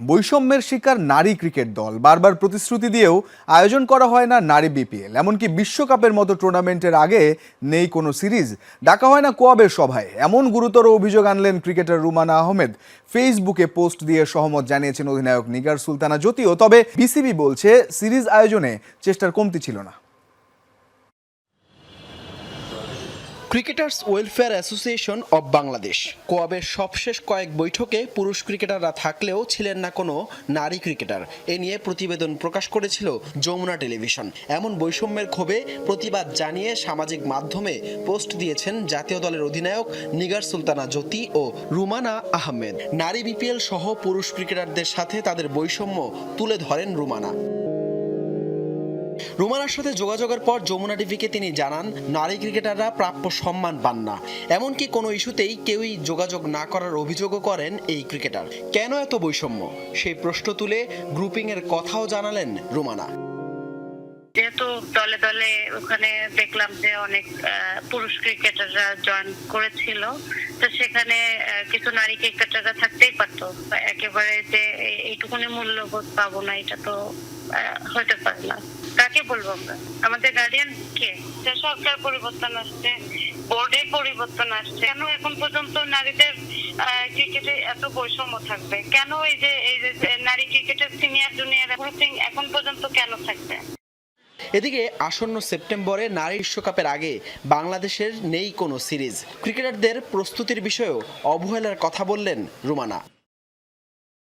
বৈষম্যের শিকার নারী ক্রিকেট দল। বারবার প্রতিশ্রুতি দিয়েও আয়োজন করা হয় না নারী বিপিএল। এমনকি বিশ্বকাপের মতো টুর্নামেন্টের আগে নেই কোনো সিরিজ। ডাকা হয় না কোয়াবের সভায়। এমন গুরুতর অভিযোগ আনলেন ক্রিকেটার রুমানা আহমেদ। ফেসবুকে পোস্ট দিয়ে সহমত জানিয়েছেন অধিনায়ক নিগার সুলতানা যদিও, তবে বিসিবি বলছে, সিরিজ আয়োজনে চেষ্টার কমতি ছিল না। Cricketers welfare association of Bangladesh. কোয়াবের সবশেষ কয়েক বৈঠকে পুরুষ ক্রিকেটাররা থাকলেও ছিলেন না কোনো নারী ক্রিকেটার। এ নিয়ে প্রতিবেদন প্রকাশ করেছিল যমুনা টেলিভিশন। এমন বৈষম্যের ক্ষোভে প্রতিবাদ জানিয়ে সামাজিক মাধ্যমে পোস্ট দিয়েছেন জাতীয় দলের অধিনায়ক নিগার সুলতানা জ্যোতি ও রুমানা আহমেদ। নারী বিপিএল সহ পুরুষ ক্রিকেটারদের সাথে তাদের বৈষম্য তুলে ধরেন রুমানা। রুমানার সাথে যোগাযোগের পর যমুনা টিভিকে তিনি জানান, নারী ক্রিকেটাররা প্রাপ্য সম্মান পান না। এমনকি কোনো ইস্যুতেই কেউই যোগাযোগ না করার অভিযোগও করেন এই ক্রিকেটার। কেন এত বৈষম্য? সেই প্রশ্ন তুলে গ্রুপিংয়ের কথাও জানালেন রুমানা। যেহেতু দলে দলে ওখানে দেখলাম যে অনেক পুরুষ ক্রিকেটাররা জয়েন করেছিল, তো সেখানে কিছু নারী ক্রিকেটাররা থাকতেই পারতো। একেবারে যে এইটুকুনি মূল্যবোধ পাবো না, এটা তো হতে পারে না। কাকে বলব আমরা? আমাদের গার্ডিয়ান কে? যে সরকার পরিবর্তন আসছে বোর্ডে পরিবর্তন আসছে, কেন এখন পর্যন্ত নারীদের ক্রিকেটে এত বৈষম্য থাকবে? কেন এই যে এই যে নারী ক্রিকেটের সিনিয়র জুনিয়র এখন পর্যন্ত কেন থাকবে? এদিকে আসন্ন সেপ্টেম্বরে নারী বিশ্বকাপের আগে বাংলাদেশের নেই কোনো সিরিজ। ক্রিকেটারদের প্রস্তুতির বিষয়েও অবহেলার কথা বললেন রুমানা।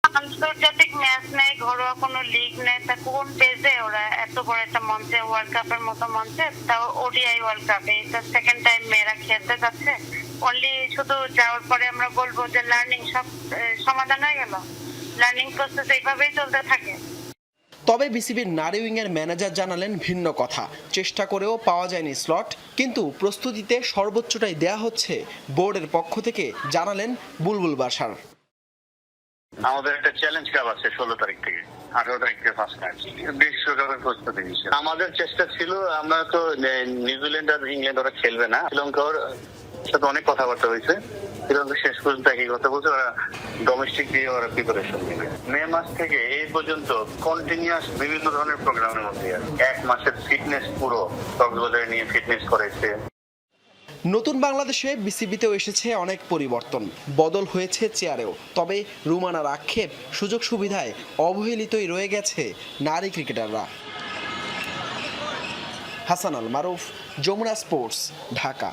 আন্তর্জাতিক ম্যাচ নেই, ঘরোয়া কোনো লিগ নেই, তা কোন পেজে ওরা এত বড় একটা মঞ্চে ওয়ার্ল্ড কাপের মতো মঞ্চে? তাও ওডিআই ওয়ার্ল্ড কাপ এটা সেকেন্ড টাইম মেয়েরা খেলতে যাচ্ছে। অনলি শুধু যাওয়ার পরে আমরা বলব যে লার্নিং সব সমাধান হয়ে গেল। লার্নিং প্রসেস এইভাবেই চলতে থাকে। তবে বিসিবির নারী উইংয়ের ম্যানেজার জানালেন ভিন্ন কথা। চেষ্টা করেও পাওয়া যায়নি স্লট, কিন্তু প্রস্তুতিতে সর্বোচ্চটাই দেয়া হচ্ছে বোর্ডের পক্ষ থেকে, জানালেন বুলবুল বাসার। আমাদের একটা চ্যালেঞ্জ কাপ আছে ষোলো তারিখ থেকে, আঠারো তারিখ থেকে ফার্স্ট ম্যাচ বিশ্বকাপের প্রস্তুতি হিসেবে আমাদের চেষ্টা ছিল, আমরা তো নিউজিল্যান্ড আর ইংল্যান্ড ওরা খেলবে না। শ্রীলঙ্কার সাথে অনেক কথাবার্তা হয়েছে। শ্রীলঙ্কা শেষ পর্যন্ত একই কথা বলছে, ওরা ডোমেস্টিক দিয়ে ওরা প্রিপারেশন নেবে। মে মাস থেকে এই পর্যন্ত কন্টিনিউয়াস বিভিন্ন ধরনের প্রোগ্রামের মধ্যে এক মাসের ফিটনেস পুরো কক্সবাজারে নিয়ে ফিটনেস করাইছে। নতুন বাংলাদেশে বিসিবিতেও এসেছে অনেক পরিবর্তন। বদল হয়েছে চেয়ারেও। তবে রুমানার আক্ষেপ, সুযোগ সুবিধায় অবহেলিতই রয়ে গেছে নারী ক্রিকেটাররা। হাসান আল মারুফ, যমুনা স্পোর্টস, ঢাকা।